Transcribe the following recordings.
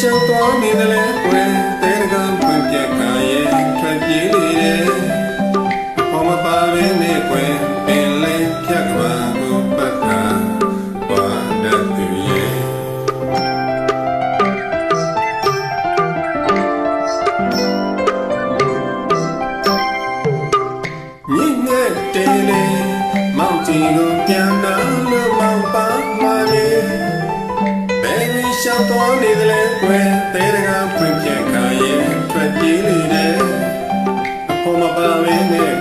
ချောသွားနေတယ်လဲကွယ် တော်နေသလဲကွယ်သေးတကားပြည့်ပြည့်ခါရဲ့ထွက်ပြေးနေတယ်အဖို့မပါမင်းနဲ့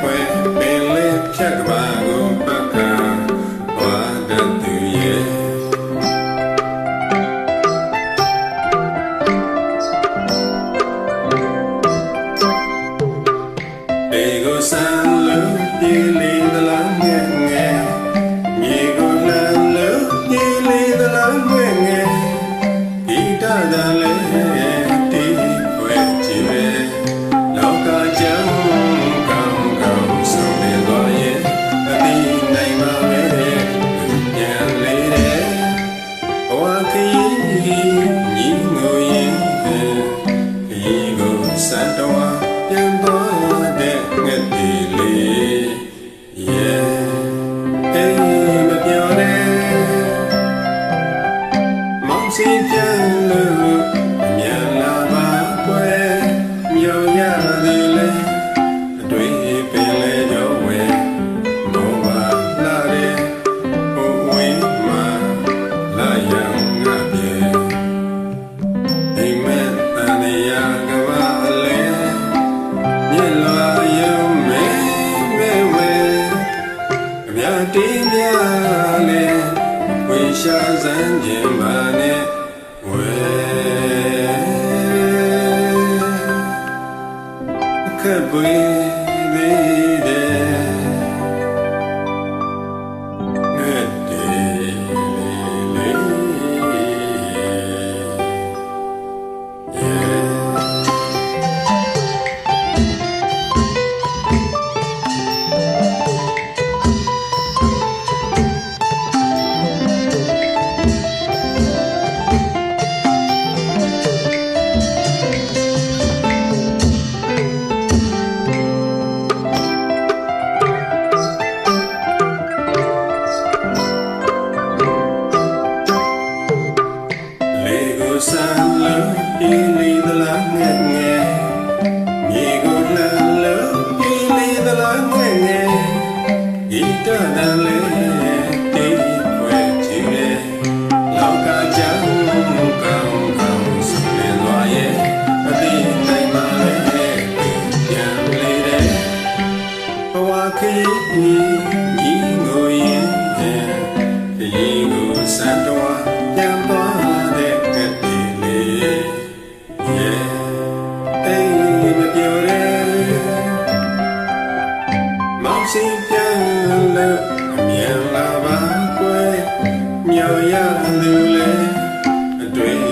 စံတော်ပြန်သွားတဲ့ငှက်တီလေး တင်းမြလေဝေရှာစံခြင်းမနဲ့ဝေအခက်ပွေ ဆန်လူဤလီသလားငဲ့ငဲ့ လူလဲအတွင်